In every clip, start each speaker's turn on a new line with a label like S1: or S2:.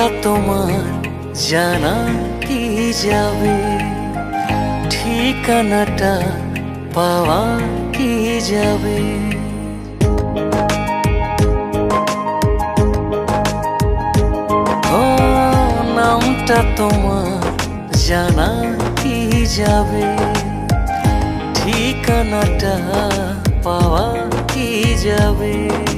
S1: তা তোমার জানা কি যাবে? ঠিকানাটা পাওয়া কি যাবে?
S2: নামটা তোমার জানা কি যাবে? ঠিকানাটা
S1: পাওয়া কি যাবে?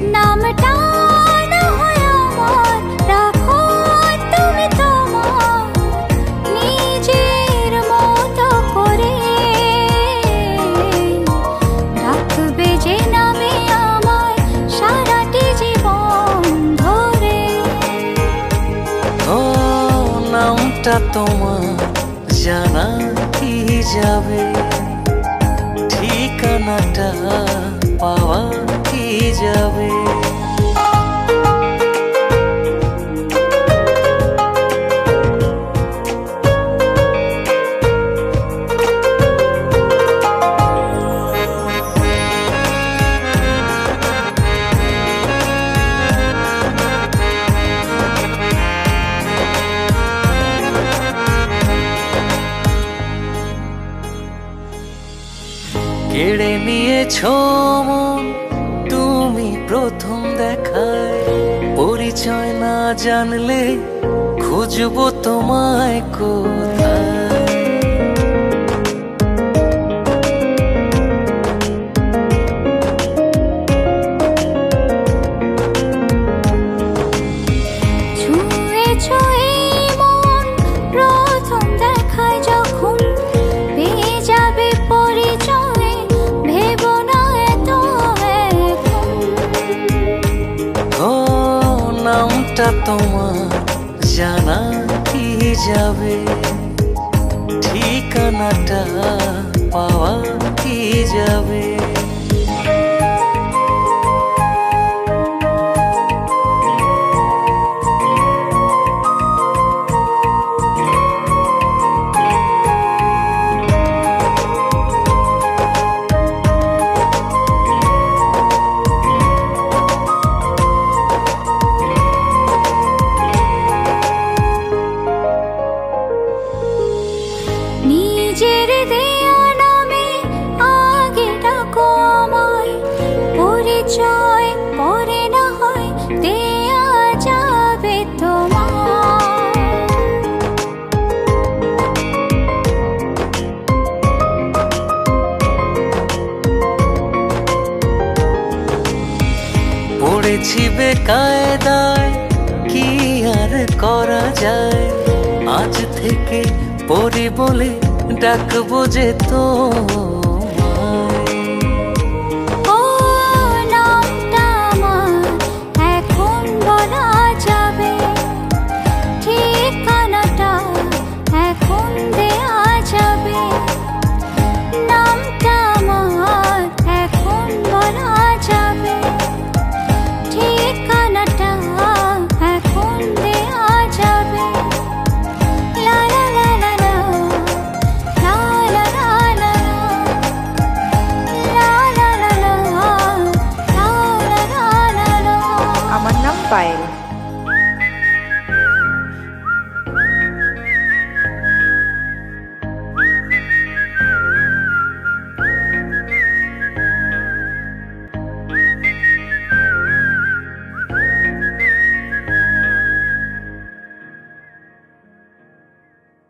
S1: জানা কি যাবে? ঠিকানাটা পাওয়া কি যাবে? নিয়েছ মন তুমি প্রথম দেখায়। পরিচয় না জানলে খুঁজবো তোমায় কোথায় তোমার জানা কি যাবে ঠিকানাটা পাওয়া কি যাবে পড়েছি বেকায়দায় কি আর করা যায়? আজ থেকে পরি বলে ডাকবো যে তো